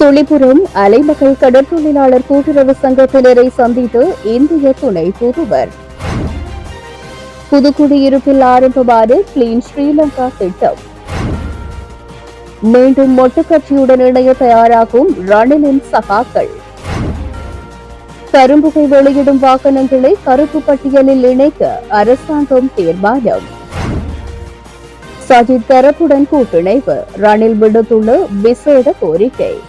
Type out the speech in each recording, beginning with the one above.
சுழிபுரம் அலைமகள் கடற்றொழிலாளர் கூட்டுறவு சங்கத்தினரை சந்தித்து இந்திய துணை தூதுவர். புதுக்குடியிருப்பில் ஆரம்பமான கிளீன் ஸ்ரீலங்கா திட்டம். மீண்டும் மொட்டுக்கட்சியுடன் இணைய தயாராகும் ரணிலின் சகாக்கள். கரும்புகை வெளியிடும் வாகனங்களை கருப்பு பட்டியலில் இணைக்க அரசாங்கம் தீர்மானம். சஜித் தரப்புடன் கூட்டிணைவு ரணில் விடுத்துள்ள விசேட கோரிக்கை.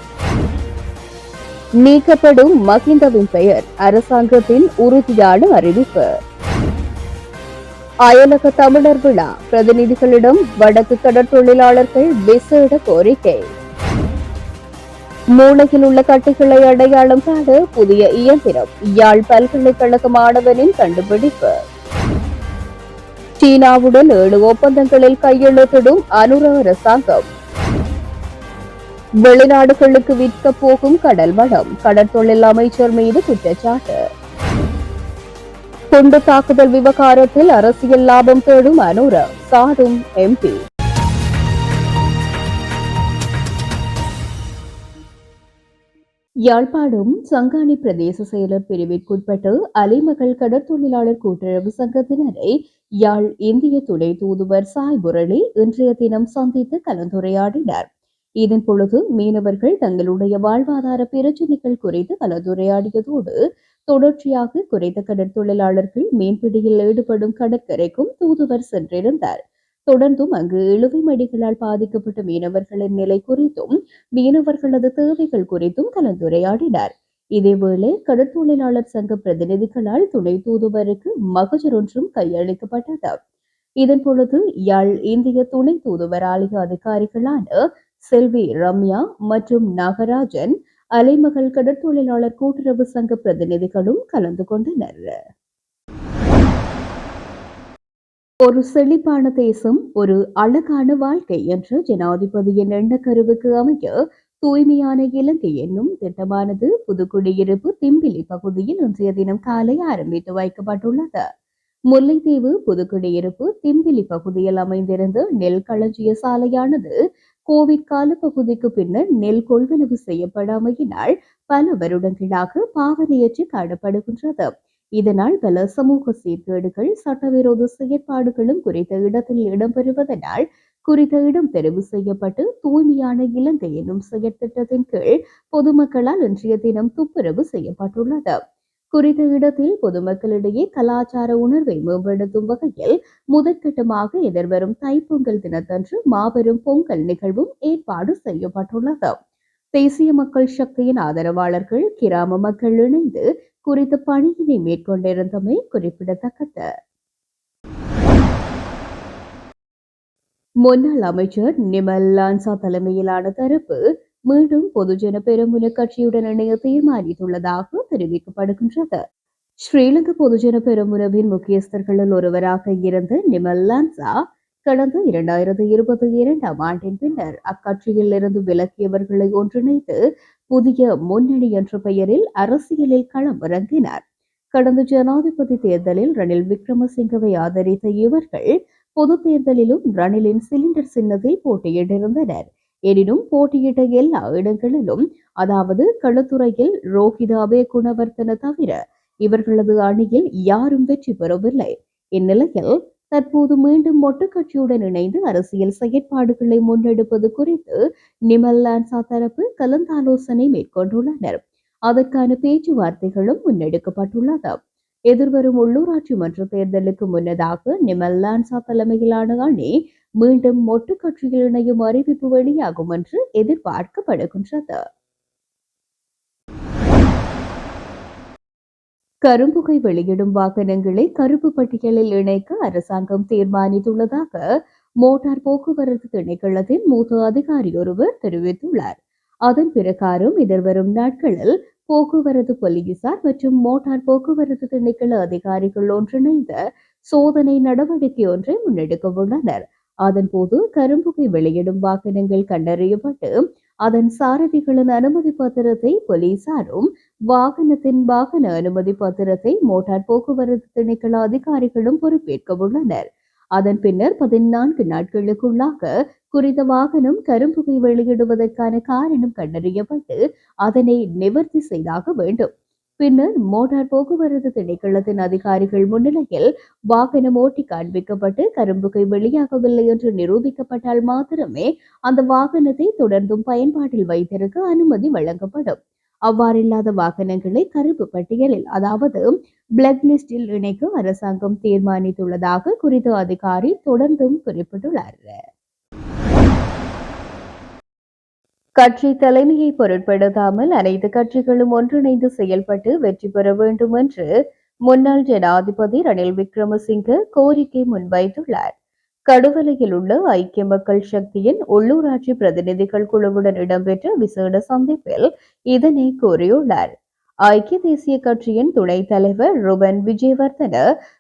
நீக்கப்படும் மகிந்தவின் பெயர் அரசாங்கத்தின் உறுதியான அறிவிப்பு. அயலக தமிழர் விழா பிரதிநிதிகளிடம் வடக்கு கடற்தொழிலாளர்கள் விசேட கோரிக்கை. மூளையில் உள்ள கட்டிகளை அடையாளம் காண புதிய இயந்திரம் யாழ் பல்கலைக்கழக மாணவனின் கண்டுபிடிப்பு. சீனாவுடன் ஏழு ஒப்பந்தங்களில் கையெழுத்திடும் அனுர அரசாங்கம் வெளிநாடுகளுக்கு விற்க போகும் கடல் வளம் கடற்தொழில் அமைச்சர் மீது குற்றச்சாட்டு. குண்டு தாக்குதல் விவகாரத்தில் அரசியல் லாபம் தேடும் அனுர சாடும் எம்பி. யாழ்ப்பாணம் சங்கானி பிரதேச செயலர் பிரிவிற்குட்பட்டு அலைமகள் கடற்தொழிலாளர் கூட்டுறவு சங்கத்தினரை யாழ் இந்திய துணை தூதுவர் சாய் முரளி இன்றைய தினம் சந்தித்து கலந்துரையாடினார். இதன் பொழுது மீனவர்கள் தங்களுடைய வாழ்வாதார பிரச்சினைகள் குறித்து கலந்துரையாடியதோடு தொடர்ச்சியாக குறைந்த கடற்தொழிலாளர்கள் மீன்பிடியில் ஈடுபடும் கடற்கரைக்கும் தூதுவர் சென்றிருந்தார். தொடர்ந்தும் அங்கு இழுவை மடிகளால் பாதிக்கப்பட்ட மீனவர்களின் நிலை குறித்தும் மீனவர்களது தேவைகள் குறித்தும் கலந்துரையாடினார். இதேவேளை கடற்தொழிலாளர் சங்க பிரதிநிதிகளால் துணை தூதுவருக்கு மகஜர் ஒன்றும் கையளிக்கப்பட்டது. இதன் பொழுது யாழ் இந்திய துணை தூதுவர் ஆலய அதிகாரிகளான செல்வி ரம்யா மற்றும் நாகராஜன் அலைமகள் கடற்தொழிலாளர் கூட்டுறவு சங்க பிரதிநிதிகளும் கலந்து கொண்டனர். ஒரு செழிப்பான தேசம் ஒரு அழகான வாழ்க்கை என்ற ஜனாதிபதியின் எண்ணக்கருவுக்கு அமைய தூய்மையான இலங்கை என்னும் திட்டமானது புதுக்குடியிருப்பு திம்பிலி பகுதியில் இன்றைய தினம் காலை ஆரம்பித்து வைக்கப்பட்டுள்ளது. முல்லைத்தீவு புதுக்குடியிருப்பு திம்பிலி பகுதியில் அமைந்திருந்த நெல் களஞ்சிய சாலையானது கோவிட் கால பகுதிக்கு பின்னர் நெல் கொள்வனவு செய்யப்படாமையினால் பல வருடங்களாக பாவனையற்று காணப்படுகின்றது. இதனால் பல சமூக சீர்கேடுகள் சட்டவிரோத செயற்பாடுகளும் குறித்த இடத்தில் இடம்பெறுவதனால் குறித்த இடம் தெரிவு செய்யப்பட்டு தூய்மையான இலங்கை என்னும் செயற்திட்டத்தின் கீழ் பொதுமக்களால் இன்றைய தினம் துப்புரவு செய்யப்பட்டுள்ளது. குறித்த இடத்தில் பொதுமக்களிடையே கலாச்சார உணர்வை மேம்படுத்தும் வகையில் முதற்கட்டமாக எதிர்வரும் தைப்பொங்கல் தினத்தன்று மாபெரும் பொங்கல் நிகழ்வும் ஏற்பாடு செய்யப்பட்டுள்ளது. தேசிய மக்கள் சக்தியின் ஆதரவாளர்கள் கிராம மக்கள் இணைந்து குறித்த பணியினை மேற்கொண்டிருந்தமை குறிப்பிடத்தக்கது. முன்னாள் அமைச்சர் நிமல் லான்சா தலைமையிலான தரப்பு மீண்டும் பொதுஜன பெருமுன கட்சியுடன் இணைய தீர்மானித்துள்ளதாக தெரிவிக்கப்படுகின்றது. ஸ்ரீலங்கா பொதுஜன பெருமுனவின் முக்கியஸ்தர்களில் ஒருவராக இருந்த நிமல் லான்சா கடந்த இரண்டாயிரத்தி இருபத்தி இரண்டாம் ஆண்டின் பின்னர் அக்கட்சியில் இருந்து விலக்கியவர்களை ஒன்றிணைத்து புதிய முன்னணி என்ற பெயரில் அரசியலில் களம் இறங்கினார் கடந்த ஜனாதிபதி தேர்தலில் ரணில் விக்ரமசிங்கவை ஆதரித்த இவர்கள் பொது தேர்தலிலும் ரணிலின் சிலிண்டர் சின்னத்தில் போட்டியிட்டிருந்தனர். எனினும் போட்டியிட்ட எல்லா இடங்களிலும் அதாவது களத்துறையில் ரோஹித குணவர்த்தன தவிர இவர்களது அணியில் யாரும் வெற்றி பெறவில்லை. இந்நிலையில் தற்போது மீண்டும் மொட்டு கட்சியுடன் இணைந்து அரசியல் செயற்பாடுகளை முன்னெடுப்பது குறித்து நிமல் லான்சா தரப்பு கலந்தாலோசனை மேற்கொண்டுள்ளனர். அதற்கான பேச்சுவார்த்தைகளும் முன்னெடுக்கப்பட்டுள்ளது. எதிர்வரும் உள்ளூராட்சி மன்ற தேர்தலுக்கு முன்னதாக நிமல் லான்சா தலைமையிலான அணி மீண்டும் மொட்டு கட்சியில் இணையும் அறிவிப்பு வெளியாகும் என்று எதிர்பார்க்கப்படுகின்றது. கரும்புகை வெளியிடும் வாகனங்களை கருப்பு பட்டியலில் இணைக்க அரசாங்கம் தீர்மானித்துள்ளதாக மோட்டார் போக்குவரத்து திணைக்களத்தின் மூத்த அதிகாரி ஒருவர் தெரிவித்துள்ளார். அதன் பிரகாரம் எதிர்வரும் நாட்களில் போக்குவரத்து போலீசார் மற்றும் மோட்டார் போக்குவரத்து திணைக்கள அதிகாரிகள் ஒன்றிணைந்த சோதனை நடவடிக்கை ஒன்றை முன்னெடுக்க உள்ளனர். அதன்போது கரும்புகை வெளியிடும் வாகனங்கள் கண்டறியப்பட்டு அதன் சாரதிகளின் அனுமதி பத்திரத்தை போலீசாரும் வாகனத்தின் வாகன அனுமதி பத்திரத்தை மோட்டார் போக்குவரத்து திணைக்கள அதிகாரிகளும் பொறுப்பேற்க உள்ளனர். அதன் பின்னர் பதினான்கு நாட்களுக்குள்ளாக குறித்த வாகனம் கரும்புகை வெளியிடுவதற்கான காரணம் கண்டறியப்பட்டு அதனை நிவர்த்தி செய்தாக வேண்டும். பின்னர் மோட்டார் போக்குவரத்து திணைக்களத்தின் அதிகாரிகள் முன்னிலையில் வாகனம் ஓட்டி காண்பிக்கப்பட்டு கரும்புகை வெளியாகவில்லை என்று நிரூபிக்கப்பட்டால் மாத்திரமே அந்த வாகனத்தை தொடர்ந்தும் பயன்பாட்டில் வைத்திருக்க அனுமதி வழங்கப்படும். அவ்வாறில்லாத வாகனங்களை கருப்பு பட்டியலில் அதாவது பிளக் லிஸ்டில் இணைக்க அரசாங்கம் தீர்மானித்துள்ளதாக குறித்த அதிகாரி தொடர்ந்தும் குறிப்பிட்டுள்ளார். கட்சி தலைமையை பொருட்படுத்தாமல் அனைத்து கட்சிகளும் ஒன்றிணைந்து செயல்பட்டு வெற்றி பெற வேண்டும் என்று முன்னாள் ஜனாதிபதி ரணில் விக்ரமசிங்க கோரிக்கை முன்வைத்துள்ளார். கடுவலையில் உள்ள ஐக்கிய மக்கள் சக்தியின் உள்ளூராட்சி பிரதிநிதிகள் குழுவுடன் இடம்பெற்ற விசேட சந்திப்பில் இதனை கூறியுள்ளார். ஐக்கிய தேசிய கட்சியின் துணைத் தலைவர் ருபன் விஜயவர்தன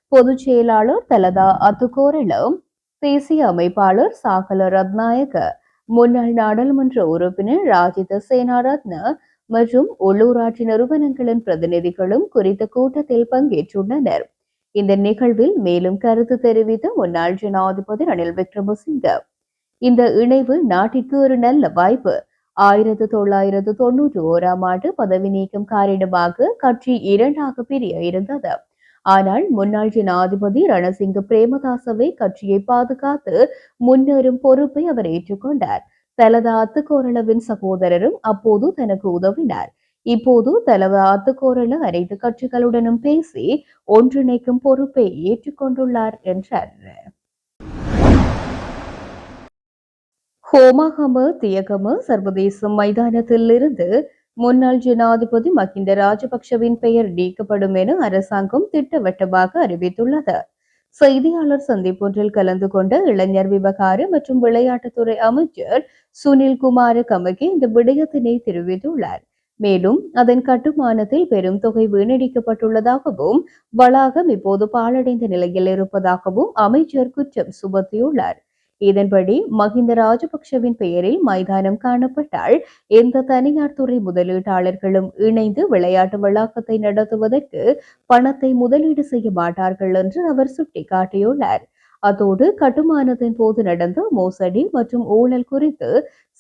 பொதுச் செயலாளர் தலதா அத்துகோரலும் தேசிய அமைப்பாளர் சாகல ரத்நாயக முன்னாள் நாடாளுமன்ற உறுப்பினர் ராஜித சேனாரத்ன மற்றும் உள்ளூராட்சி நிறுவனங்களின் பிரதிநிதிகளும் குறித்த கூட்டத்தில் பங்கேற்றுள்ளனர். இந்த நிகழ்வில் மேலும் கருத்து தெரிவித்த முன்னாள் ஜனாதிபதி ரணில் விக்ரமசிங்க இந்த இணைவு நாட்டிற்கு ஒரு நல்ல வாய்ப்பு. ஆயிரத்து தொள்ளாயிரத்து தொன்னூற்றி ஓராம் ஆண்டு பதவி நீக்கம் காரணமாக கட்சி இரண்டாக பிரிய இருந்தது. ஆனால் முன்னாள் ஜனாதிபதி ரணசிங்க பிரேமதாசவை கட்சியை பாதுகாத்து முன்னேறும் பொறுப்பை அவர் ஏற்றுக்கொண்டார். தலதா அத்துக்கோரளவின் சகோதரரும் அப்போது தனக்கு உதவினார். இப்போது தலதா அத்துக்கோரள அனைத்து கட்சிகளுடனும் பேசி ஒன்றிணைக்கும் பொறுப்பை ஏற்றுக்கொண்டுள்ளார் என்றார். ஹோமாகம தியகம சர்வதேச மைதானத்தில் இருந்து முன்னாள் ஜனாதிபதி மஹிந்த ராஜபக்ஷவின் பெயர் நீக்கப்படும் என அரசாங்கம் திட்டவட்டமாக அறிவித்துள்ளது. செய்தியாளர் சந்திப்பொன்றில் கலந்து கொண்ட இளைஞர் விவகார மற்றும் விளையாட்டுத்துறை அமைச்சர் சுனில் குமார கமகி இந்த விடயத்தினை தெரிவித்துள்ளார். மேலும் அதன் கட்டுமானத்தில் பெரும் தொகை வீணடிக்கப்பட்டுள்ளதாகவும் வளாகம் இப்போது பாழடைந்த நிலையில் இருப்பதாகவும் அமைச்சர் குற்றம் சுமத்தியுள்ளார். இதன்படி மஹிந்த ராஜபக்ஷவின் பெயரில் மைதானம் காணப்பட்டால் எந்த தனியார் துறை முதலீட்டாளர்களும் இணைந்து விளையாட்டு வளாகத்தை நடத்துவதற்கு பணத்தை முதலீடு செய்ய மாட்டார்கள் என்று அவர் சுட்டிக்காட்டியுள்ளார். அதோடு கட்டுமானத்தின் போது நடந்த மோசடி மற்றும் ஊழல் குறித்து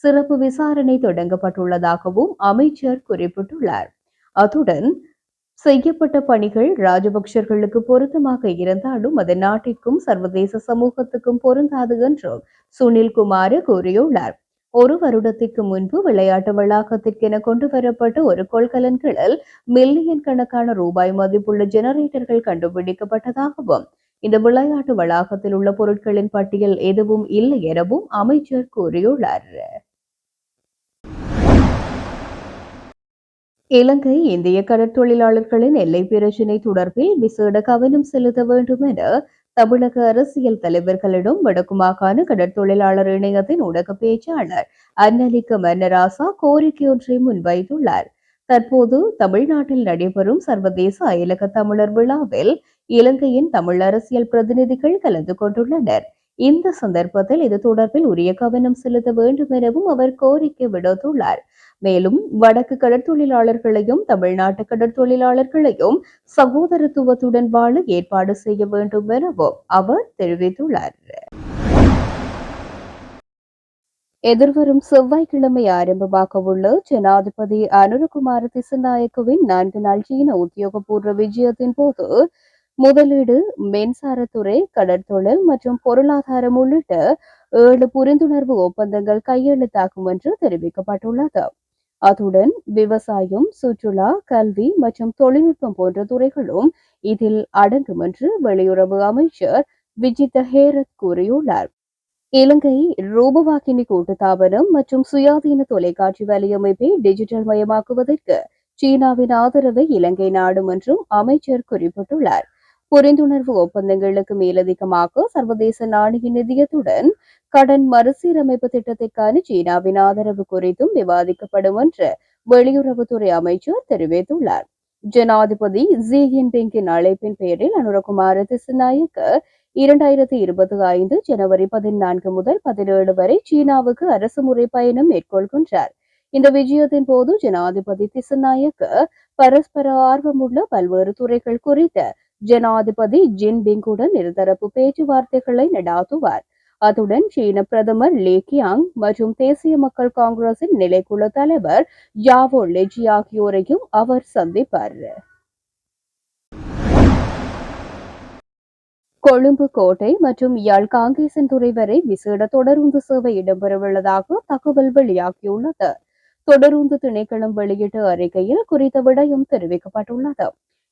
சிறப்பு விசாரணை தொடங்கப்பட்டுள்ளதாகவும் அமைச்சர் குறிப்பிட்டுள்ளார். அத்துடன் செய்யப்பட்ட பணிகள் ராஜபக்சர்களுக்கு பொருத்தமாக இருந்தாலும் அது நாட்டிற்கும் சர்வதேச சமூகத்துக்கும் பொருந்தாது என்றும் சுனில் குமார் கூறியுள்ளார். ஒரு வருடத்திற்கு முன்பு விளையாட்டு வளாகத்திற்கென கொண்டு வரப்பட்ட ஒரு கொள்கலன்களில் மில்லியன் கணக்கான ரூபாய் மதிப்புள்ள ஜெனரேட்டர்கள் கண்டுபிடிக்கப்பட்டதாகவும் இந்த விளையாட்டு வளாகத்தில் உள்ள பொருட்களின் பட்டியல் எதுவும் இல்லை எனவும் அமைச்சர் கூறியுள்ளார். இலங்கை இந்திய கடற்தொழிலாளர்களின் எல்லை பிரச்சினை தொடர்பில் விசேட கவனம் செலுத்த வேண்டும் என தமிழக அரசியல் தலைவர்களிடம் வடக்கு மாகாண கடற்தொழிலாளர் இணையத்தின் ஊடக பேச்சாளர் அன்னலிக்க மன்னராசா கோரிக்கை ஒன்றை முன்வைத்துள்ளார். தற்போது தமிழ்நாட்டில் நடைபெறும் சர்வதேச அயலக தமிழர் விழாவில் இலங்கையின் தமிழ் அரசியல் பிரதிநிதிகள் கலந்து கொண்டுள்ளனர். இந்த சந்தர்ப்பத்தில் இது தொடர்பில் உரிய கவனம் செலுத்த வேண்டும் எனவும் அவர் கோரிக்கை விடுத்துள்ளார். மேலும் வடக்கு கடற்தொழிலாளர்களையும் தமிழ்நாட்டு கடற்தொழிலாளர்களையும் சகோதரத்துவத்துடன் வாழ ஏற்பாடு செய்ய வேண்டும் எனவும் அவர் தெரிவித்துள்ளார். எதிர்வரும் செவ்வாய்க்கிழமை ஆரம்பமாக உள்ள ஜனாதிபதி அனுரகுமார திசநாயக்கவின் நான்கு நாள் சீன உத்தியோகபூர்வ விஜயத்தின் போது முதலீடு மின்சாரத்துறை கடற்தொழில் மற்றும் பொருளாதாரம் உள்ளிட்ட ஏழு புரிந்துணர்வு ஒப்பந்தங்கள் கையெழுத்தாகும் என்று தெரிவிக்கப்பட்டுள்ளது. அத்துடன் விவசாயம் சுற்றுலா கல்வி மற்றும் தொழில்நுட்பம் போன்ற துறைகளும் இதில் அடங்கும் என்று வெளியுறவு அமைச்சர் விஜித ஹேரத் கூறியுள்ளார். இலங்கை ரூபவாக்கினி கூட்டுத்தாபனம் மற்றும் சுயாதீன தொலைக்காட்சி வலையமைப்பை டிஜிட்டல் மயமாக்குவதற்கு சீனாவின் ஆதரவை இலங்கை நாடும் என்றும் அமைச்சர் குறிப்பிட்டுள்ளார். புரிந்துணர்வு ஒப்பந்தங்களுக்கு மேலதிகமாக சர்வதேச நாணய நிதியத்துடன் கடன் மறுசீரமைப்பு திட்டத்திற்கான சீனாவின் ஆதரவு குறித்தும் விவாதிக்கப்படும் என்று வெளியுறவுத்துறை அமைச்சர் தெரிவித்துள்ளார். ஜனாதிபதி ஜி ஜின்பிங்கின் அழைப்பின் பேரில் அனுரகுமார திசுநாயக்க இரண்டாயிரத்தி இருபத்தி ஐந்து ஜனவரி பதினான்கு முதல் பதினேழு வரை சீனாவுக்கு அரசு முறை பயணம் மேற்கொள்கின்றார். இந்த விஜயத்தின் போது ஜனாதிபதி திசுநாயக்க பரஸ்பர ஆர்வமுள்ள பல்வேறு துறைகள் குறித்த ஜனாதிபதி ஜின்பிங்குடன் இருதரப்பு பேச்சுவார்த்தைகளை நடாத்துவார். அத்துடன் சீன பிரதமர் லீ கியாங் மற்றும் தேசிய மக்கள் காங்கிரசின் நிலைக்குழு தலைவர் யாவோ லெஜி ஆகியோரையும் அவர் சந்திப்பார். கொழும்பு கோட்டை மற்றும் யாழ் காங்கேசன்துறை வரை விசேட தொடருந்து சேவை இடம்பெறவுள்ளதாக தகவல் வெளியாகியுள்ளது. தொடருந்து திணைக்களம் வெளியிட்ட அறிக்கையில் குறித்த விடயம் தெரிவிக்கப்பட்டுள்ளது.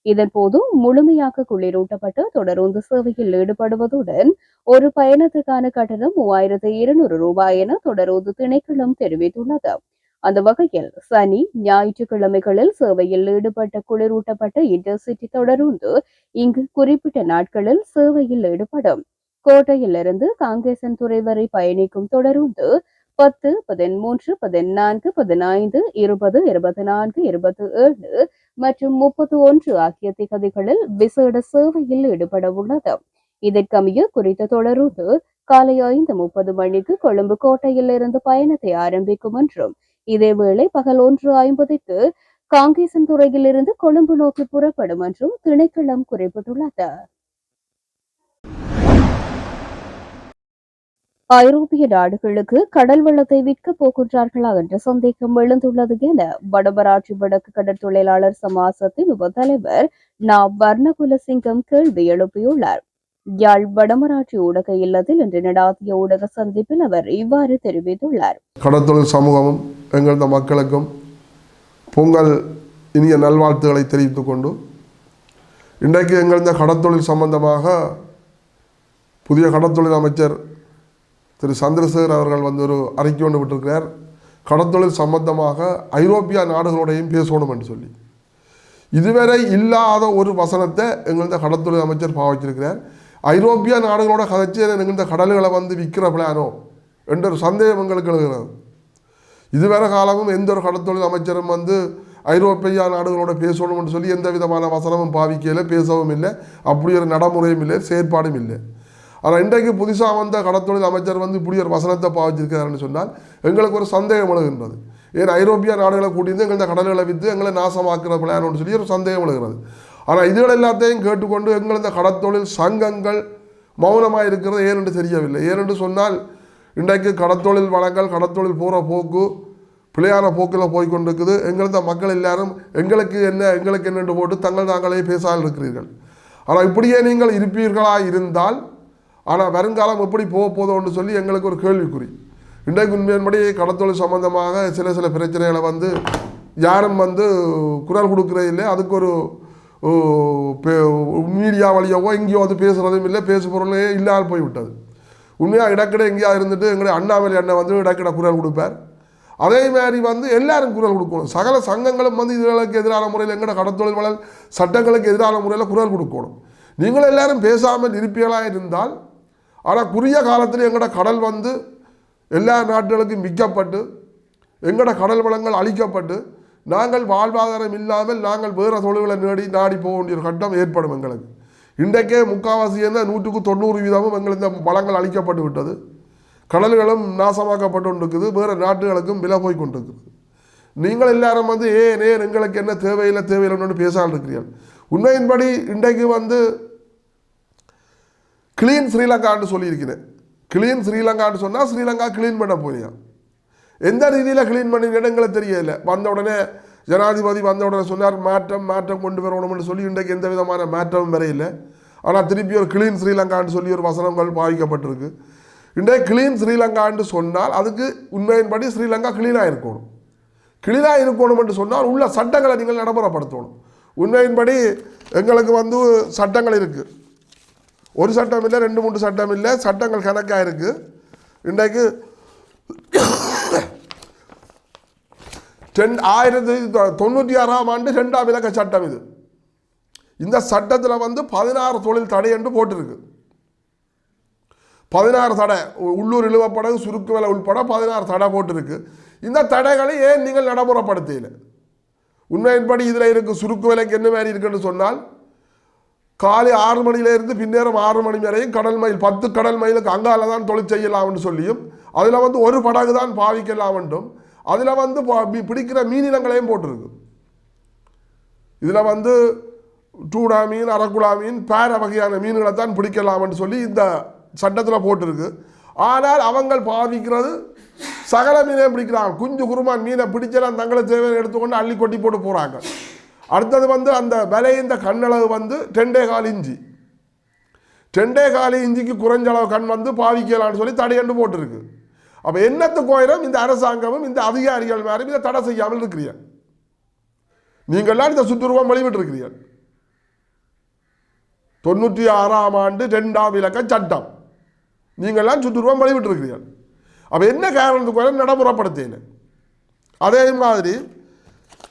இதன்போது முழுமையாக குளிரூட்டப்பட்டு தொடருந்து சேவையில் ஈடுபடுவதுடன் ஒரு பயணத்துக்கான கட்டணம் மூவாயிரத்து இருநூறு ரூபாய் என தொடருந்து திணைக்களம் தெரிவித்துள்ளது. அந்த வகையில் சனி ஞாயிற்றுக்கிழமைகளில் சேவையில் ஈடுபட்ட குளிரூட்டப்பட்ட இன்டர்சிட்டி தொடருந்து இங்கு குறிப்பிட்ட நாட்களில் சேவையில் ஈடுபடும். கோட்டையிலிருந்து காங்கேசன்துறை வரை பயணிக்கும் தொடருந்து பத்து பதிமூன்று பதினான்கு பதினைந்து இருபது இருபத்தி நான்கு இருபத்தி ஏழு மற்றும் முப்பத்தி ஒன்று ஆகிய திகதிகளில் விசேட சேவையில் ஈடுபட உள்ளது இதற்கமைய குறித்த தொடருந்து காலை ஐந்து முப்பது மணிக்கு கொழும்பு கோட்டையில் இருந்து பயணத்தை ஆரம்பிக்கும் என்றும் இதேவேளை பகல் ஒன்று ஐம்பதுக்கு காங்கேசன் துறையிலிருந்து கொழும்பு நோக்கி புறப்படும் என்றும் திணைக்களம் குறிப்பிட்டுள்ளது. ஐரோப்பிய நாடுகளுக்கு கடல் வளத்தை விற்க போகின்றார்களா என்ற சந்தேகம் எழுந்துள்ளது என வடபராட்சி வடக்கு கடற் தொழிலாளர் சமாசத்தின் உப தலைவர் நா வர்ணகுலசிங்கம் கேள்வி எழுப்பியுள்ளார். யாழ் வடமராட்சி ஊடக இல்லத்தில் இன்று நடாத்திய ஊடக சந்திப்பில் அவர் இவ்வாறு தெரிவித்துள்ளார். கடற்தொழில் சமூகமும் எங்களது மக்களுக்கும் பொங்கல் இனிய நல்வாழ்த்துக்களை தெரிவித்துக் கொண்டு இன்றைக்கு எங்களது கடற்தொழில் சம்பந்தமாக புதிய கடற்தொழில் அமைச்சர் திரு சந்திரசேகர் அவர்கள் வந்து ஒரு அறிக்கை ஒன்று விட்டிருக்கிறார். கடற்தொழில் சம்பந்தமாக ஐரோப்பிய நாடுகளோடையும் பேசணும் என்று சொல்லி. இதுவரை இல்லாத ஒரு வசனத்தை எங்களது கடத்தொழில் அமைச்சர் பாவிச்சிருக்கிறார். ஐரோப்பிய நாடுகளோட கதைச்சு எங்களது கடல்களை வந்து விற்கிற பிளானோ என்ற ஒரு சந்தேகம் எங்களுக்கு எழுகிறது. இதுவரை காலமும் எந்த ஒரு கடத்தொழில் அமைச்சரும் வந்து ஐரோப்பிய நாடுகளோட பேசணும்னு சொல்லி எந்த விதமான வசனமும் பாவிக்கையில் பேசவும் இல்லை. அப்படி ஒரு நடைமுறையும் இல்லை செயற்பாடும் இல்லை. ஆனால் இன்றைக்கு புதுசாக வந்த கடற்தொழில் அமைச்சர் வந்து இப்படி ஒரு வசனத்தை பாவிச்சிருக்கிறாருன்னு சொன்னால் எங்களுக்கு ஒரு சந்தேகம் எழுகின்றது. ஏன் ஐரோப்பிய நாடுகளை கூட்டியிருந்து எங்களை கடல்களை விற்று எங்களை நாசமாக்குற பிளான்னு சொல்லி ஒரு சந்தேகம் எழுகிறது. ஆனால் இதுகள் எல்லாத்தையும் கேட்டுக்கொண்டு எங்கள் இந்த கடத்தொழில் சங்கங்கள் மௌனமாக இருக்கிறது ஏனென்று தெரியவில்லை. ஏனென்று சொன்னால் இன்றைக்கு கடத்தொழில் வளங்கள் கடற்தொழில் போகிற போக்கு பிழையான போக்கில் போய்கொண்டிருக்குது. எங்களது மக்கள் எல்லாரும் எங்களுக்கு என்ன எங்களுக்கு என்னென்று போட்டு தங்கள் தாங்களே பேசாமல் இருக்கிறீர்கள். ஆனால் இப்படியே நீங்கள் இருப்பீர்களா? இருந்தால் ஆனால் வருங்காலம் எப்படி போக போதோன்னு சொல்லி எங்களுக்கு ஒரு கேள்விக்குறி. இன்றைக்கு உண்மையின்படி கடத்தொழில் சம்பந்தமாக சில சில பிரச்சனைகளை வந்து யாரும் வந்து குரல் கொடுக்குறது இல்லை. அதுக்கு ஒரு பே- மீடியா வழியாவோ எங்கேயோ வந்து பேசுகிறதும் இல்லை. பேசு பொருளே இல்லாமல் போய்விட்டது. உண்மையாக இடக்கிட எங்கேயா இருந்துட்டு எங்களுடைய அண்ணாமலை அண்ணன் வந்து இடக்கிட குரல் கொடுப்பார். அதே மாதிரி வந்து எல்லாரும் குரல் கொடுக்கணும். சகல சங்கங்களும் வந்து இதுகளுக்கு எதிரான முறையில் எங்களோட கடத்தொழில் வளர் சட்டங்களுக்கு எதிரான முறையில் குரல் கொடுக்கணும். நீங்கள் எல்லாரும் பேசாமல் இருப்பீர்களாக இருந்தால் ஆனால் குறுகிய காலத்தில் எங்களோட கடல் வந்து எல்லா நாடுகளுக்கும் விற்கப்பட்டு எங்களோட கடல் வளங்கள் அழிக்கப்பட்டு நாங்கள் வாழ்வாதாரம் இல்லாமல் நாங்கள் வேறு தொழில்களை நேடி நாடி போக வேண்டிய ஒரு கட்டம் ஏற்படும் எங்களுக்கு. இன்றைக்கே முக்காவாசி என்ன நூற்றுக்கு தொண்ணூறு வீதமும் எங்களுக்கு இந்த வளங்கள் அழிக்கப்பட்டு விட்டது. கடல்களும் நாசமாக்கப்பட்டு கொண்டிருக்குது வேறு நாட்டுகளுக்கும் விலை போய் கொண்டிருக்குது. நீங்கள் எல்லாரும் வந்து ஏன் ஏன் எங்களுக்கு என்ன தேவையில்லை தேவையில்லைன்னு பேசாமல் இருக்கிறீர்கள்? உண்மையின்படி இன்றைக்கு வந்து கிளீன் ஸ்ரீலங்கான்னு சொல்லியிருக்கிறேன் கிளீன் ஸ்ரீலங்கான்னு சொன்னால் ஸ்ரீலங்கா க்ளீன் பண்ண போறியா? எந்த ரீதியில் க்ளீன் பண்ணிருக்கேன்னு எங்களுக்கு தெரியல. வந்த உடனே ஜனாதிபதி வந்த உடனே சொன்னார் மாற்றம் மாற்றம் கொண்டு வரணும்னு சொல்லி இன்றைக்கு எந்த விதமான மாற்றமும் வரையில ஆனால் திருப்பி ஒரு கிளீன் ஸ்ரீலங்கான்னு சொல்லி ஒரு வசனங்கள் பாவிக்கப்பட்டிருக்கு. இன்றைக்கு கிளீன் ஸ்ரீலங்கான்னு சொன்னால் அதுக்கு உண்மையின்படி ஸ்ரீலங்கா கிளீனாக இருக்கணும் கிளீனாக இருக்கணும்னு சொன்னால் உள்ள சட்டங்களை நீங்கள் நடைமுறைப்படுத்தணும். உண்மையின்படி எங்களுக்கு வந்து சட்டங்கள் இருக்குது ஒரு சட்டம் இல்லை ரெண்டு மூன்று சட்டம் இல்லை சட்டங்கள் கணக்காக இருக்குது இன்றைக்கு ரெண்டு ஆயிரத்தி தொண்ணூற்றி ஆறாம் ஆண்டு ரெண்டாம் இலக்க சட்டம் இது. இந்த சட்டத்தில் வந்து பதினாறு தொழில் தடை என்று போட்டிருக்கு. பதினாறு தடை உள்ளூர் இழுவப்படகு சுருக்கு விலை உள்பட பதினாறு தடை போட்டிருக்கு. இந்த தடைகளை ஏன் நீங்கள் நடைமுறைப்படுத்தல உண்மையின்படி இதில் இருக்கு சுருக்கு விலைக்கு என்ன மாதிரி இருக்குன்னு சொன்னால் காலை ஆறு மணியிலேருந்து பின்னேரம் ஆறு மணி வரையும் கடல் மயில் பத்து கடல் மயிலுக்கு அங்கால தான் தொழில் செய்யலாம்னு சொல்லியும் அதில் வந்து ஒரு படகு தான் பாவிக்கலாம் வேண்டும் அதில் வந்து பா- பிடிக்கிற மீனினங்களையும் போட்டிருக்கு. இதில் வந்து டூடா மீன் அரக்குழா மீன் பேர வகையான மீன்களை தான் பிடிக்கலாம்னு சொல்லி இந்த சட்டத்தில் போட்டிருக்கு. ஆனால் அவங்கள் பாவிக்கிறது சகல மீனையும் பிடிக்கிறாங்க. குஞ்சு குருமான் மீனை பிடிச்சலாம் தங்களை தேவையை எடுத்துக்கொண்டு அள்ளி கொட்டி போட்டு போகிறாங்க அடுத்தது வந்து அந்த விலையின் கண்ணளவு வந்து ரெண்டே கால் இஞ்சி. ரெண்டே கால் இஞ்சிக்கு குறைஞ்ச அளவு கண் வந்து பாவிக்கலாம்னு சொல்லி தடையண்டு போட்டிருக்கு. அப்போ என்னத்து கோயிலும் இந்த அரசாங்கமும் இந்த அதிகாரிகள் மேலும் இதை தடை செய்யாமல் இருக்கிறீர்கள். நீங்கள்லாம் இந்த சுற்றுருவம் வெளிவிட்டிருக்கிறீர்கள். தொண்ணூற்றி ஆறாம் ஆண்டு ரெண்டாம் இலக்க சட்டம். நீங்கள்லாம் சுற்றுருவம் வெளிவிட்டிருக்கிறீர்கள். அப்போ என்ன காரணத்துக்கு நடைமுறைப்படுத்தல அதே மாதிரி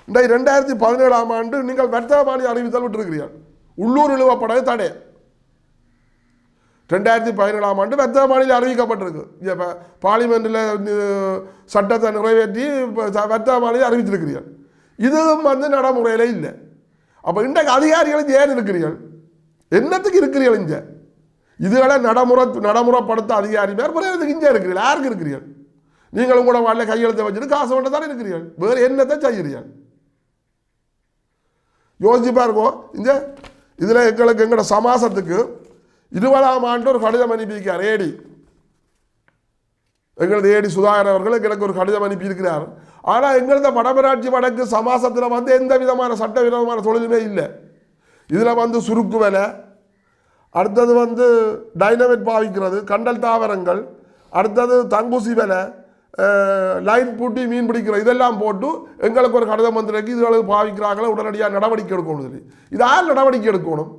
இந்த ரெண்டாயிரத்தி பதினேழாம் ஆண்டு நீங்கள் வர்த்தகமானி அறிவித்தல் விட்டிருக்கிறீர்கள். உள்ளூர் இழுவப்படவே தடை. ரெண்டாயிரத்தி பதினேழாம் ஆண்டு வர்த்தகமானியில் அறிவிக்கப்பட்டிருக்கு. இப்போ பார்லிமெண்ட்டில் சட்டத்தை நிறைவேற்றி வர்த்தகமானியில் அறிவித்திருக்கிறீர்கள். இதுவும் வந்து நடைமுறையில் இல்லை. அப்போ இன்றைக்கு அதிகாரிகளும் ஏன் இருக்கிறீர்கள்? என்னத்துக்கு இருக்கிறீர்கள் இங்கே? இதுகளை நடைமுறை நடைமுறைப்படுத்த அதிகாரி பேர் பிறகு இங்கே இருக்கிறீர்கள்? யாருக்கு இருக்கிறீர்கள்? நீங்களும் கூட வாழ்ல கையெழுத்தை வச்சுட்டு காசு மட்டும் தானே இருக்கிறீர்கள். வேறு என்னத்தை செய்கிறீர்கள்? யோசிச்சு பாருங்க இந்த இதில் எங்களுக்கு எங்களோட சமாசத்துக்கு இருபதாம் ஆண்டு ஒரு கடிதம் அனுப்பியிருக்கார் ஏடி எங்களது ஏடி சுதாகர் அவர்கள் எங்களுக்கு ஒரு கடிதம் அனுப்பியிருக்கிறார். ஆனால் எங்களது வடமராட்சி வடக்கு சமாசத்தில் வந்து எந்த விதமான சட்டவிரோதமான தொழிலுமே இல்லை. இதில் வந்து சுருக்கு வேலை அடுத்தது வந்து டைனமிட் பாவிக்கிறது கண்டல் தாவரங்கள் அடுத்தது தங்குசி வேலை லைன் பூட்டி மீன் பிடிக்கிற இதெல்லாம் போட்டு எங்களுக்கு ஒரு கடிதம் வந்திருக்கு. இதுகளுக்கு பாவிக்கிறாங்களே உடனடியாக நடவடிக்கை எடுக்கணும் சொல்லி இது யார் நடவடிக்கை எடுக்கணும்.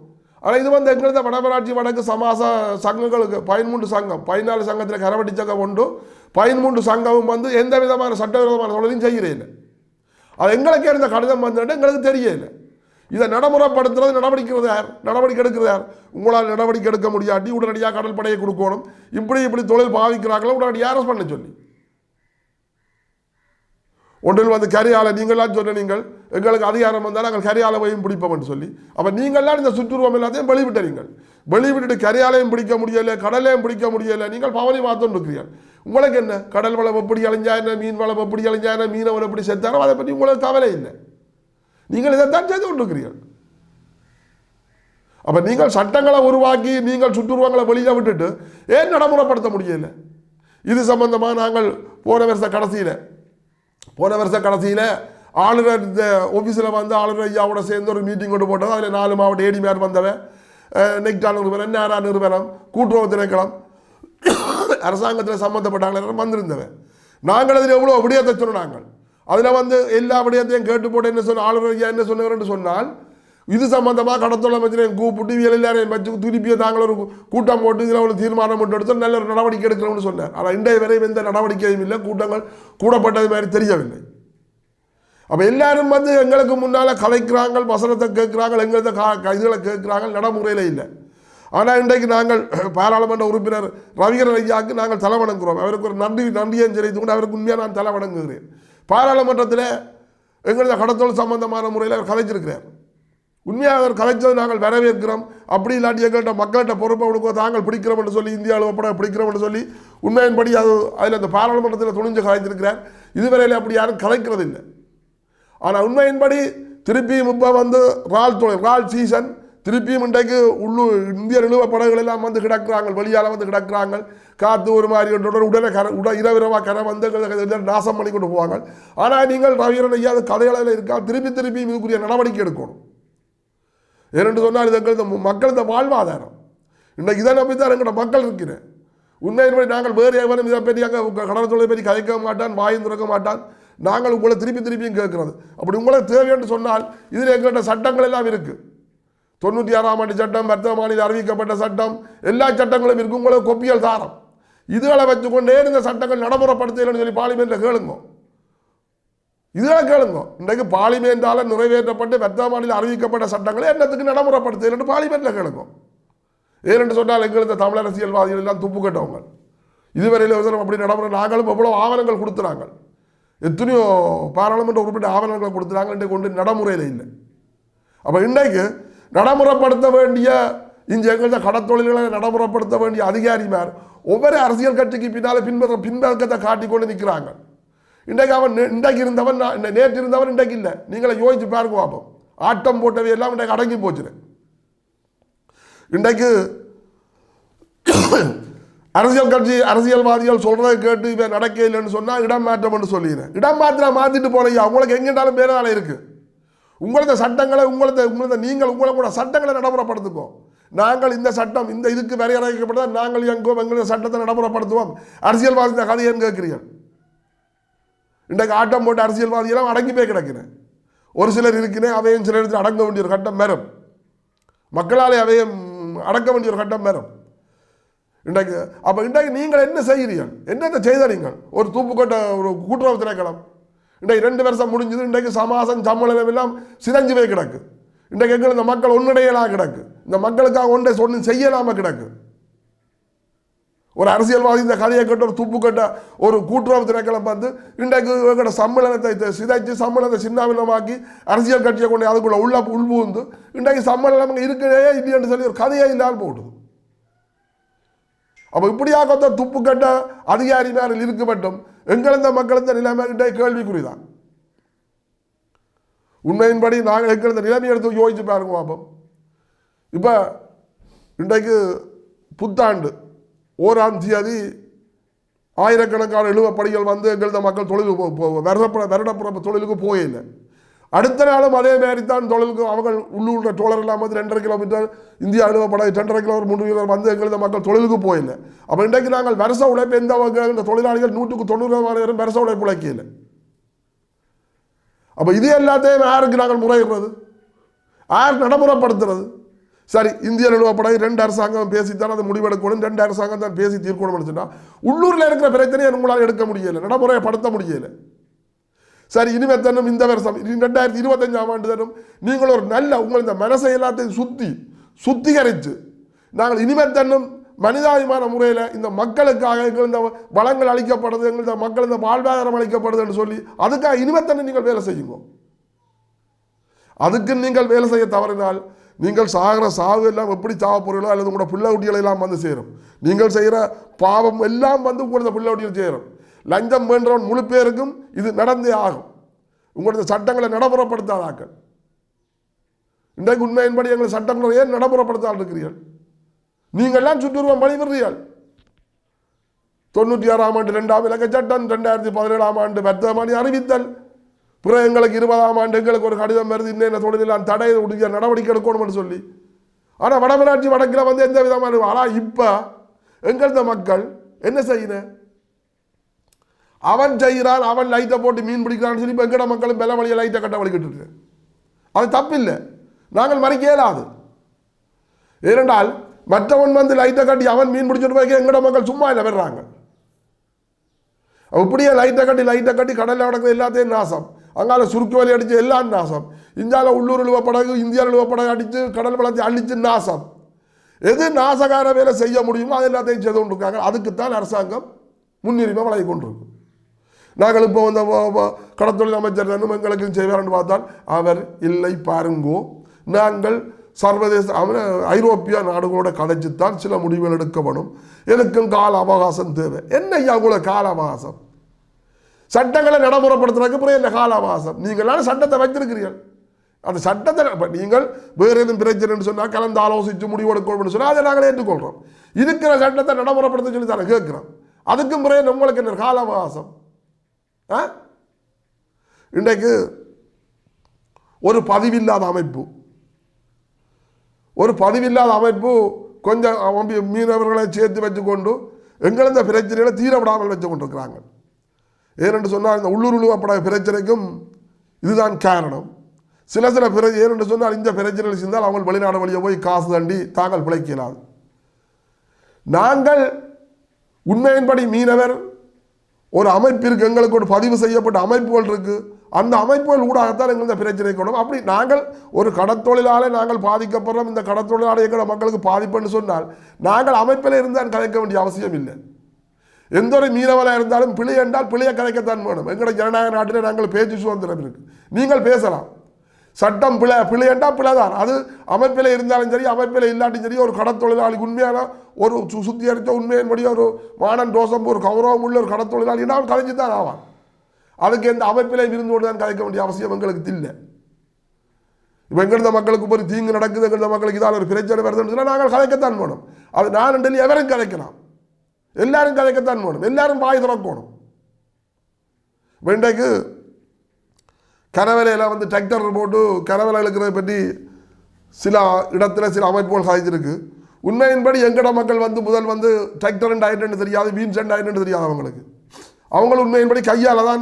ஆனால் இது வந்து எங்களது வடமராட்சி வடக்கு சமாச சங்கங்களுக்கு பதிமூன்று சங்கம் பதினாலு சங்கத்தில் கரவட்டி சங்கம் உண்டு. பதிமூன்று சங்கமும் வந்து எந்த விதமான சட்டவிரோதமான தொழிலையும் செய்கிறேன் அது எங்களுக்கே இருந்த கடிதம் வந்துட்டு எங்களுக்கு தெரியல. இதை நடைமுறைப்படுத்துறது நடவடிக்கிறது யார்? நடவடிக்கை எடுக்கிறது யார்? உங்களால் நடவடிக்கை எடுக்க முடியாட்டி உடனடியாக கடல் படையை கொடுக்கணும். இப்படி இப்படி தொழில் பாவிக்கிறாங்களோ உடனடியாக அரெஸ்ட் பண்ண சொல்லி. ஒன்றில் வந்து கரியாலை நீங்களாம் சொன்ன நீங்கள் எங்களுக்கு அதிகாரம் வந்தால் நாங்கள் கரியாலவையும் பிடிப்போம் என்று சொல்லி அப்போ நீங்கள்லாம் இந்த சுற்றுருவம் எல்லாத்தையும் வெளிவிட்டீர்கள் வெளிவிட்டுட்டு கரியாலையும் பிடிக்க முடியலை கடலையும் பிடிக்க முடியலை நீங்கள் பவனி மாத்தம் இருக்கிறீர்கள். உங்களுக்கு என்ன? கடல் வளம் எப்படி அழிஞ்சா என்ன? மீன் வளம் எப்படி அழிஞ்சா என்ன? மீனவர் எப்படி செத்தாரோ அதை பற்றி உங்களுக்கு கவலை இல்லை. நீங்கள் இதைத்தான் செய்து கொண்டிருக்கிறீர்கள். அப்போ நீங்கள் சட்டங்களை உருவாக்கி நீங்கள் சுற்றுருவங்களை வெளியில் விட்டுட்டு ஏன் நடைமுறைப்படுத்த முடியல? இது சம்பந்தமாக நாங்கள் போன வருஷ கடைசியில் போன வருஷ கடைசியில் ஆளுநர் இந்த ஆஃபீஸில் வந்து ஆளுநர் ஐயாவோட சேர்ந்து ஒரு மீட்டிங் கொண்டு போட்டது. அதில் நாலு மாவட்ட ஏடிமார் வந்தவன்? நெக்டா நிறுவனம் நேரா நிறுவனம் கூட்டுறவு திணைக்களம். அரசாங்கத்தில் சம்மந்தப்பட்டாங்க எல்லாரும் வந்திருந்தவன். நாங்கள் அதில் எவ்வளோ விடயத்தை சொன்னோம் நாங்கள் அதில் வந்து எல்லா விடயத்தையும் கேட்டு போட்டு என்ன சொன்ன ஆளுநர் ஐயா என்ன சொன்னார்னு சொன்னால் இது சம்பந்தமாக கடத்தொழில் அமைச்சரையும் கூப்பிட்டு இவங்க எல்லாரையும் வச்சு திருப்பி நாங்கள் ஒரு கூட்டம் போட்டு இதில் ஒரு தீர்மானம் போட்டு எடுத்து நல்ல ஒரு நடவடிக்கை எடுக்கிறோம்னு சொன்னார். ஆனால் இன்றைய வரையும் எந்த நடவடிக்கையும் இல்லை. கூட்டங்கள் கூடப்பட்டது மாதிரி தெரியவில்லை. அப்போ எல்லாரும் வந்து எங்களுக்கு முன்னால் கலைக்கிறாங்க வசனத்தை கேட்குறாங்க எங்களது கா இதுகளை கேட்குறாங்க நடைமுறையில் இல்லை. ஆனால் இன்றைக்கு நாங்கள் பாராளுமன்ற உறுப்பினர் ரவிகரன் ஐயாவுக்கு நாங்கள் தலை வணங்குகிறோம் அவருக்கு ஒரு நன்றி நன்றியும் தெரிவித்து கொண்டு அவருக்கு உண்மையாக நான் தலை வணங்குகிறேன் பாராளுமன்றத்தில் எங்களது கடத்தொழில் சம்பந்தமான முறையில் அவர் கலைச்சிருக்கிறார் உண்மையாக அவர் கலைச்சதை நாங்கள் வரவேற்கிறோம். அப்படி இல்லாட்டி எங்கள்கிட்ட மக்கள்கிட்ட பொறுப்பை கொடுக்க தாங்கள் பிடிக்கிறோம் என்று சொல்லி இந்தியாவில் ஒப்பட பிடிக்கிறோம் என்று சொல்லி உண்மையின்படி அது அதில் அந்த பாராளுமன்றத்தில் துணிஞ்சு கலைத்திருக்கிறார். இதுவரையில் அப்படி யாரும் கலைக்கிறது இல்லை. ஆனால் உண்மையின்படி திருப்பியும் இப்போ வந்து ரால் தொழில் ரால் சீசன் திருப்பியும் இன்றைக்கு உள்ளு இந்திய நிலுவ படகுகள் எல்லாம் வந்து கிடக்குறாங்க வெளியால் வந்து கிடக்குறாங்க. காற்று ஒரு மாதிரி உடனே உடனே கரை உட இரவிரவாக கரை வந்து நாசம் பண்ணி கொண்டு போவாங்க. ஆனால் நீங்கள் ரவிரன் ஐயா அது கதைகளில் இருக்கா திருப்பி திருப்பி இதுக்குரிய நடவடிக்கை எடுக்கணும். ஏனென்று சொன்னால் இது எங்களது மக்களது வாழ்வாதாரம். இன்றைக்கு இதை நம்பி தான் எங்களோட மக்கள் இருக்கிறேன். உண்மையின்படி நாங்கள் வேறு எவரும் இதை பற்றி அங்கே கடல் தொழிலை பற்றி கதைக்க மாட்டான் வாயும் திறக்க மாட்டான். நாங்கள் உங்களை திருப்பி திருப்பியும் கேட்கிறது. அப்படி உங்களுக்கு தேவை என்று சொன்னால் இதில் எங்கள்கிட்ட சட்டங்கள் எல்லாம் இருக்குது தொண்ணூற்றி ஆறாம் ஆண்டு சட்டம் வர்த்தக மாநில அறிவிக்கப்பட்ட சட்டம் எல்லா சட்டங்களும் இருக்கு. உங்களுக்கு கொப்பியல் தாரம். இதுகளை வச்சுக்கொண்டே இந்த சட்டங்கள் நடைமுறைப்படுத்தலைன்னு சொல்லி பார்லிமெண்ட்டில் கேளுங்க. இதுதான் கேளுங்க. இன்றைக்கு பார்லிமெண்டால் நிறைவேற்றப்பட்டு வர்த்தக அறிவிக்கப்பட்ட சட்டங்களை என்னத்துக்கு ரெண்டு பார்லிமெண்ட்டில் கேளுங்க. ஏன்னு சொன்னால் எங்களுக்கு தமிழ் அரசியல்வாதிகள் எல்லாம் துப்பு கட்டவங்க. இதுவரையில் வந்து அப்படி நடைமுறை நாங்களும் எவ்வளோ ஆவணங்கள் கொடுத்துறாங்க. எத்தனையோ பாராளுமன்ற உறுப்பினர் ஆவணங்களை கொடுத்துறாங்க. இன்றைக்கு கொண்டு நடைமுறையில் இல்லை. அப்போ இன்றைக்கு நடைமுறைப்படுத்த வேண்டிய இந்த எங்கள்கிட்ட கடத்தொழில்களை நடைமுறைப்படுத்த வேண்டிய அதிகாரிமார் ஒவ்வொரு அரசியல் கட்சிக்கு பின்னால் பின்பற்ற பின்பக்கத்தை காட்டிக்கொண்டு நிற்கிறாங்க இன்றைக்கு அவன் இன்றைக்கு இருந்தவன் நான் நேற்று இருந்தவன் இன்றைக்கு இல்லை. நீங்களே யோசிச்சு பாருங்க பார்ப்போம் ஆட்டம் போட்டவை எல்லாம் இன்றைக்கு அடங்கி போச்சுரு இன்றைக்கு அரசியல் கட்சி அரசியல்வாதிகள் சொல்கிறத கேட்டு இவன் நடக்க இல்லைன்னு சொன்னால் இடம் மாற்றம் சொல்லிடுறேன் இடம் மாற்றம் மாத்திட்டு போலையா உங்களுக்கு எங்கிட்டாலும் பேர இருக்குது உங்களது சட்டங்களை உங்களது உங்களது நீங்கள் உங்களை கூட சட்டங்களை நடைமுறைப்படுத்துக்கோ நாங்கள் இந்த சட்டம் இந்த இதுக்கு வரையறைக்கப்பட்டதால் நாங்கள் எங்கோ எங்களது சட்டத்தை நடைமுறைப்படுத்துவோம். அரசியல்வாதி கதையன்னு கேட்கிறீர்கள். இன்றைக்கு ஆட்டம் போட்டு அரசியல்வாதியெல்லாம் அடங்கி போய் கிடக்கிறேன் ஒரு சிலர் இருக்கிறேன் அவையும் சில இடத்தில் அடங்க வேண்டிய ஒரு கட்டம் மேரம். மக்களாலே அவையும் அடக்க வேண்டிய ஒரு கட்டம் மேரம். இன்றைக்கு அப்போ இன்றைக்கு நீங்கள் என்ன செய்கிறீர்கள் என்னென்ன செய்த நீங்கள்? ஒரு தூப்புக்கொட்ட ஒரு கூட்டுறவு திணைக்களம். இன்றைக்கு ரெண்டு வருஷம் முடிஞ்சது இன்றைக்கு சமாசம் சம்மளம் எல்லாம் சிதைஞ்சு போய் கிடக்கு. இன்றைக்கு எங்கள் இந்த மக்கள் ஒன்றிடையலாக கிடக்கு. இந்த மக்களுக்காக ஒன்றை சொன்னு செய்யலாமல் கிடக்கு. ஒரு அரசியல்வாதி இந்த கதையை கட்ட ஒரு துப்பு கட்ட ஒரு கூட்டுறவு திரைக்களை பார்த்து இன்றைக்கு எங்களோட சம்மேளனத்தை சிதைச்சு சம்மேளனத்தை சின்னாவினமாக்கி அரசியல் கட்சியை கொண்டு அதுக்குள்ள உள்ள உள்புகுந்து இன்றைக்கு சம்மேளனம் இருக்கிறதே இல்லைன்னு சொல்லி ஒரு கதையே இல்லாமல் போட்டுது அப்போ இப்படியாக ஒருத்தர் துப்பு கட்ட அதிகாரிமாரில் இருக்க மட்டும் எங்களந்த மக்களந்த நிலைமை இன்றைய கேள்விக்குறிதான். உண்மையின்படி நாங்கள் எங்களந்த நிலைமை எடுத்து யோசிச்சு பாருங்க பாப்போம். இப்போ இன்றைக்கு புத்தாண்டு. ஓராம் தேதி ஆயிரக்கணக்கான இழுவப்படிகள் வந்து எங்களது மக்கள் தொழிலுக்கு போ- வருடப்புற வருடப்புற தொழிலுக்கு போயில்லை அடுத்த நாளும் அதே மாதிரி தான் தொழிலுக்கு அவங்க உள்ளூர் டோலர் இல்லாமல் வந்து ரெண்டரை கிலோமீட்டர் இந்தியா அழுவப்படை ரெண்டரை கிலோமீட்டர் மூணு கிலோமீட்டர் வந்து எங்களது மக்கள் தொழிலுக்கு போயில்லை அப்போ இன்றைக்கு நாங்கள் வருஷ உழைப்பு எந்த வகை இந்த தொழிலாளிகள் நூற்றுக்கு தொண்ணூறு பேரும் வருஷ உழைப்பு உழைக்கல அப்போ இது எல்லாத்தையும் யாருக்கு நாங்கள் முறையிடுறது? யார் நடைமுறைப்படுத்துறது? சரி இந்திய நிறுவப்படை ரெண்டு அரசாங்கம் பேசித்தான் அதை முடிவெடுக்கணும் ரெண்டு அரசாங்கம் தான் பேசி தீர்க்கணும்னு சொன்னால் உள்ளூரில் இருக்கிற பிரச்சனையை உங்களால் எடுக்க முடியலை நடைமுறைப்படுத்த முடியலை. சரி இனிமே தன்னும் இந்த வருஷம் ரெண்டாயிரத்தி இருபத்தஞ்சாம் ஆண்டு தரும் நீங்கள் ஒரு நல்ல உங்கள் இந்த மனசை எல்லாத்தையும் சுத்தி சுத்திகரித்து நாங்கள் இனிமே தன்னும் மனிதாபிமான முறையில் இந்த மக்களுக்காக எங்கள் இந்த வளங்கள் அளிக்கப்படுது எங்கள் இந்த மக்கள் இந்த வாழ்வாதாரம் அளிக்கப்படுதுன்னு சொல்லி அதுக்காக இனிமே தன்னை நீங்கள் வேலை செய்யுங்க. அதுக்கு நீங்கள் வேலை செய்ய தவறினால் நீங்கள் சாகிற சாவு எல்லாம் எப்படி சாவ போறீங்களோ அல்லது உங்களோட பிள்ளை குட்டிகளை எல்லாம் வந்து சேரும். நீங்கள் செய்கிற பாவம் எல்லாம் வந்து உங்களோட பிள்ளை குட்டிகள் சேரும். லஞ்சம் வேண்டவன் முழு பேருக்கும் இது நடந்தே ஆகும். உங்களோட சட்டங்களை நடைமுறைப்படுத்தாதாக்கள். இன்றைக்கு உண்மையின்படி எங்கள் சட்டங்களை ஏன் நடைமுறைப்படுத்தால் இருக்கிறீர்கள்? நீங்கள்லாம் சுற்றுருவம் பணிபுறீர்கள் தொண்ணூற்றி ஆறாம் ஆண்டு ரெண்டாம் இலக்க சட்டம் ரெண்டாயிரத்தி பதினேழாம் ஆண்டு வர்த்தமானி அறிவித்தல் பிறகு எங்களுக்கு இருபதாம் ஆண்டு எங்களுக்கு ஒரு கடிதம் வருது இன்னும் தொழிலெல்லாம் தடை உடைய நடவடிக்கை எடுக்கணும்னு சொல்லி. ஆனால் வடமராட்சி வடக்கில் வந்து எந்த விதமான ஆனால் இப்போ எங்களது மக்கள் என்ன செய்யணும் அவன் செய்கிறான் அவன் லைட்டை போட்டு மீன் பிடிக்கிறான்னு சொல்லி இப்போ எங்கட மக்களும் பெல வழியை லைட்டை கட்ட வழிக்கிட்டு இருக்கு. அது தப்பில்லை. நாங்கள் மறிக்க இயலாது. ஏனென்றால் மற்றவன் வந்து லைட்டை கட்டி அவன் மீன் பிடிச்சிட்டு போய் எங்கட மக்கள் சும்மா இல்லை வர்றாங்க அப்படியே லைட்டை கட்டி லைட்டை கட்டி கடலில் நடக்கிற எல்லாத்தையும் நாசம். அங்கால சுருக்கு வலி அடித்து எல்லாம் நாசம். இந்தியாவில் உள்ளூர் இழுவ படகு இந்தியாவில் இழுவ படகு அடித்து கடல் வளர்த்தி அழித்து நாசம். எது நாசகார வேலை செய்ய முடியுமோ அது எல்லாத்தையும் செய்து கொண்டிருக்காங்க. அதுக்குத்தான் அரசாங்கம் முன்னுரிமை வழங்கி கொண்டிருக்கு. நாங்கள் இப்போ இந்த கடத்தொழில் அமைச்சர் தானும் எங்களுக்கு செய்வார்னு பார்த்தால் அவர் இல்லை பாருங்கோ. நாங்கள் சர்வதேச ஐரோப்பிய நாடுகளோட கதைச்சுத்தான் சில முடிவுகள் எடுக்கப்படும் எனக்கும் கால அவகாசம் தேவை. என்ன ஐயா கூட கால அவகாசம்? சட்டங்களை நடைமுறைப்படுத்துறதுக்கு பிறகு இந்த காலவாசம்? அவகாசம் சட்டத்தை வைத்திருக்கிறீர்கள். அந்த சட்டத்தை இப்போ நீங்கள் வேறு எதுவும் பிரச்சனைன்னு சொன்னால் கலந்து ஆலோசித்து முடிவெடுக்கணும்னு சொன்னால் அதை நாங்கள் ஏற்றுக்கொள்கிறோம் இருக்கிற சட்டத்தை நடைமுறைப்படுத்த சொல்லி தானே கேட்குறோம். அதுக்கும் பிறகு உங்களுக்கு என்ன காலாவகாசம் ஆ? இன்றைக்கு ஒரு பதிவில்லாத அமைப்பு. ஒரு பதிவில்லாத அமைப்பு கொஞ்சம் மீனவர்களை சேர்த்து வச்சுக்கொண்டு எங்களந்த பிரச்சனைகளை தீரவிடாமல் வச்சு கொண்டிருக்கிறாங்க ஏனென்று சொன்னால் இந்த உள்ளூர் உழுவப்பட பிரச்சனைக்கும் இதுதான் காரணம். சில சில பிற ஏனென்று சொன்னால் இந்த பிரச்சனைகள் செஞ்சால் அவங்க வெளிநாடு வழியே போய் காசு தண்டி தாங்கள் பிழைக்கலாம். நாங்கள் உண்மையின்படி மீனவர் ஒரு அமைப்பிற்கு எங்களுக்கு ஒரு பதிவு செய்யப்பட்ட அமைப்புகள் இருக்கு. அந்த அமைப்புகள் ஊடாகத்தான் எங்கள் இந்த பிரச்சனை கொள்ளும் அப்படி நாங்கள் ஒரு கடத்தொழிலாளை நாங்கள் பாதிக்கப்படுறோம். இந்த கடத்தொழிலாளர் எங்களோட மக்களுக்கு பாதிப்புன்னு சொன்னால் நாங்கள் அமைப்பில் இருந்தால் கலைக்க வேண்டிய அவசியம் இல்லை. எந்த ஒரு மீனவனாக இருந்தாலும் பிழை என்றால் பிழையை கலைக்கத்தான் வேணும். எங்களோட ஜனநாயக நாட்டில் நாங்கள் பேச்சு சுதந்திரம் இருக்கு. நீங்கள் பேசலாம். சட்டம் பிழை பிழை என்றால் பிழை தான் அது அமைப்பில் இருந்தாலும் சரி அமைப்பில் இல்லாட்டியும் சரி ஒரு கடத்தொழிலாளி உண்மையான ஒரு சு சுத்திகரித்த உண்மையின்படி ஒரு மானன் ரோசம் ஒரு கௌரவம் உள்ள ஒரு கடத்தொழிலாளி அவன் கலைஞ்சு தான் ஆவான். அதுக்கு எந்த அமைப்பிலே இருந்து கொண்டு தான் கலைக்க வேண்டிய அவசியம் எங்களுக்கு இல்லை இப்போ எங்கிருந்த மக்களுக்கு ஒரு தீங்கு நடக்குது எங்கிருந்த மக்களுக்கு இதால் ஒரு பிரச்சனை வருதுன்னு சொன்னால் நாங்கள் கலைக்கத்தான் போனோம் அது நான் ரெண்டு எவரும் கலைக்கலாம் எல்லாரும் கதைக்கத்தான் வேணும் எல்லாரும் வாய் திறக்கணும் வெண்டைக்கு கரவலையில் வந்து டிராக்டர் போட்டு கரவலை இழுக்கிறத பற்றி சில இடத்துல சில அமைப்புகள் சாதிச்சிருக்கு உண்மையின்படி எங்கட மக்கள் வந்து முதல் வந்து டிராக்டர் ஆயிட்டுன்னு தெரியாது வீண் சென்ட் ஆயிட்டுன்னு தெரியாது அவங்களுக்கு அவங்களும் உண்மையின்படி கையால் தான்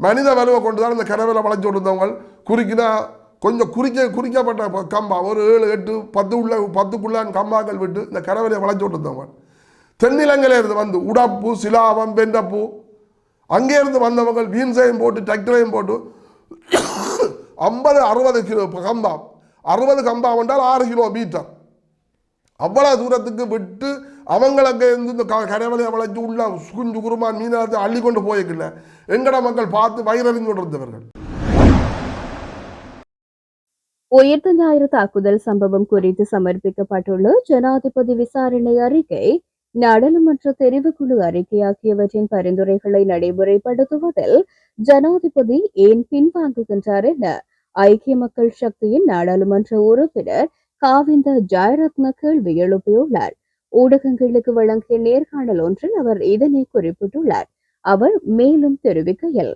மனித வலுவை கொண்டு தான் இந்த கரவலை வளைச்சு கொண்டிருந்தவங்க குறுக்கினா கொஞ்சம் குறிக்க குறிக்கப்பட்ட கம்பா ஒரு ஏழு எட்டு பத்து உள்ள பத்துக்குள்ளான் கம்பாக்கள் விட்டு இந்த கரவலையை வளைச்சு கொண்டிருந்தவங்க தென்னிலங்கையிலிருந்து வந்து உடப்பு சிலாவம் பெண்டப்பூ அங்கே இருந்து வந்தவங்க வீன்சையும் போட்டு டிராக்டரையும் போட்டு ஐம்பது அறுபது கிலோ கம்பா. அறுபது கம்பா என்றால் ஆறு கிலோ மீட்டர். அவ்வளவு தூரத்துக்கு விட்டு அவங்களுக்கு இருந்து இந்த க- வளைச்சு உள்ள குஞ்சு குருமான் மீனத்தை அள்ளி கொண்டு போயிருக்கல எங்கட மக்கள் பார்த்து வயிறறிஞ்சு கொண்டிருந்தவர்கள் உயிர்த்த ஞாயிறு தாக்குதல் சம்பவம் குறித்து சமர்ப்பிக்கப்பட்டுள்ள ஜனாதிபதி விசாரணை அறிக்கை நாடாளுமன்ற தெரிவுக்குழு அறிக்கை ஆகியவற்றின் பரிந்துரைகளை நடைமுறைப்படுத்துவதில் ஜனாதிபதி ஏன் பின்வாங்குகின்றார் என ஐக்கிய மக்கள் சக்தியின் நாடாளுமன்ற உறுப்பினர் காவிந்த ஜெயரத்ன கேள்வி எழுப்பியுள்ளார். ஊடகங்களுக்கு வழங்கிய நேர்காணல் ஒன்றில் அவர் இதனை குறிப்பிட்டுள்ளார். அவர் மேலும் தெரிவிக்கையில்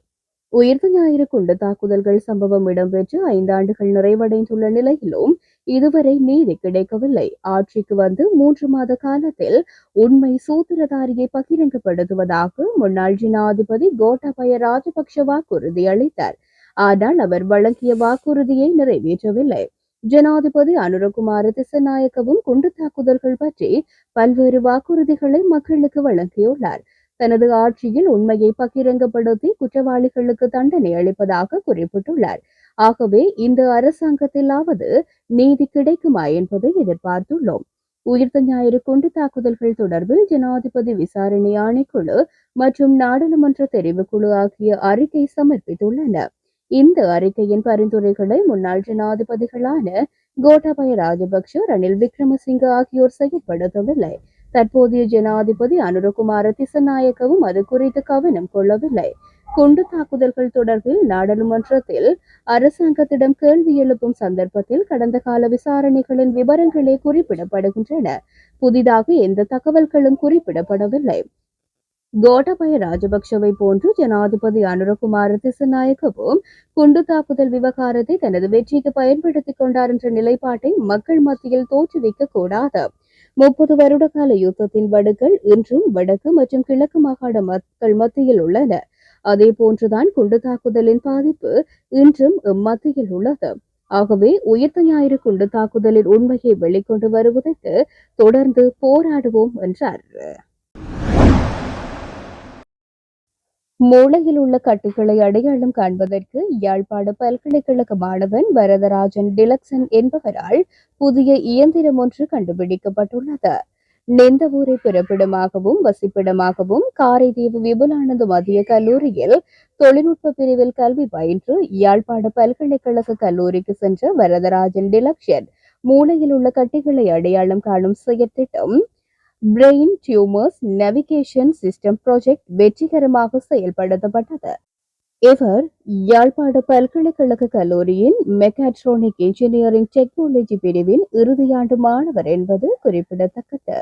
உயிர்த்த ஞாயிறு குண்டு தாக்குதல்கள் சம்பவம் இடம்பெற்று ஐந்தாண்டுகள் நிறைவடைந்துள்ள நிலையிலும் இதுவரை நீதி கிடைக்கவில்லை. ஆட்சிக்கு வந்து மூன்று மாத காலத்தில் உண்மை சூத்திரதாரியை பகிரங்கப்படுத்துவதாக முன்னாள் ஜனாதிபதி கோட்டாபய ராஜபக்ஷ வாக்குறுதி அளித்தார். ஆனால் அவர் வழங்கிய வாக்குறுதியை நிறைவேற்றவில்லை. ஜனாதிபதி அனுரகுமார திசநாயக்கவும் குண்டு தாக்குதல்கள் பற்றி பல்வேறு வாக்குறுதிகளை மக்களுக்கு வழங்கியுள்ளார். தனது ஆட்சியில் உண்மையை பகிரங்கப்படுத்தி குற்றவாளிகளுக்கு தண்டனை அளிப்பதாக குறிப்பிட்டுள்ளார். ஆகவே இந்த அரசாங்கத்திலாவது நீதி கிடைக்குமா என்பதை எதிர்பார்த்துள்ளோம். உயிர்த்த ஞாயிறு குண்டு தாக்குதல்கள் தொடர்பில் ஜனாதிபதி விசாரணை ஆணைக்குழு மற்றும் நாடாளுமன்ற தெரிவுக்குழு ஆகிய அறிக்கை சமர்ப்பித்துள்ளன. இந்த அறிக்கையின் பரிந்துரைகளை முன்னாள் ஜனாதிபதிகளான கோட்டாபய ராஜபக்ஷ ரணில் விக்ரமசிங்க ஆகியோர் செயல்படுத்தவில்லை தற்போதைய ஜனாதிபதி அனுரகுமார திசநாயக்கவும் அது குறித்து கவனம் கொள்ளவில்லை. குண்டு தாக்குதல்கள் தொடர்பில் நாடாளுமன்றத்தில் அரசாங்கத்திடம் கேள்வி எழுப்பும் சந்தர்ப்பத்தில் கடந்த கால விசாரணைகளின் விவரங்களே குறிப்பிடப்படுகின்றன. புதிதாக எந்த தகவல்களும் குறிப்பிடப்படவில்லை. கோட்டபய ராஜபக்சவை போன்று ஜனாதிபதி அனுரகுமார திசநாயக்கவும் குண்டு தாக்குதல் விவகாரத்தை தனது வெற்றிக்கு பயன்படுத்திக் கொண்டார் என்ற நிலைப்பாட்டை மக்கள் மத்தியில் தோற்றுவிக்க கூடாது. முப்பது வருட கால யுத்தத்தின் வடுக்கள் இன்றும் வடக்கு மற்றும் கிழக்கு மாகாண மக்கள் மத்தியில் உள்ளன. அதே போன்றுதான் குண்டு தாக்குதலின் பாதிப்பு இன்றும் மத்தியில் உள்ளது. ஆகவே உயிர்த்த ஞாயிறு குண்டு தாக்குதலின் உண்மையை வெளிக்கொண்டு வருவதற்கு தொடர்ந்து போராடுவோம் என்றார். மூளையில் உள்ள கட்டிகளை அடையாளம் காண்பதற்கு யாழ்ப்பாண பல்கலைக்கழக மாணவன் வரதராஜன் டிலக்சன் என்பவரால் புதிய இயந்திரம் ஒன்று கண்டுபிடிக்கப்பட்டுள்ளது. நெந்தவூரை பிறப்பிடமாகவும் வசிப்பிடமாகவும் காரைதீவு விபுலானந்த மத்திய கல்லூரியில் தொழில்நுட்ப பிரிவில் கல்வி பயின்று யாழ்ப்பாண பல்கலைக்கழக கல்லூரிக்கு சென்ற வரதராஜன் டிலக்ஷன் மூளையில் உள்ள கட்டிகளை அடையாளம் காணும் செயற்திட்டம் brain tumours navigation system project வெற்றிகரமாக செயல்படுத்தப்பட்டது. இவர் யாழ்ப்பாண பல்கலைக்கழக கல்லூரியின் மெக்காட்ரானிக் இன்ஜினியரிங் டெக்னாலஜி பிரிவின் இறுதியாண்டு மாணவர் என்பது குறிப்பிடத்தக்கது.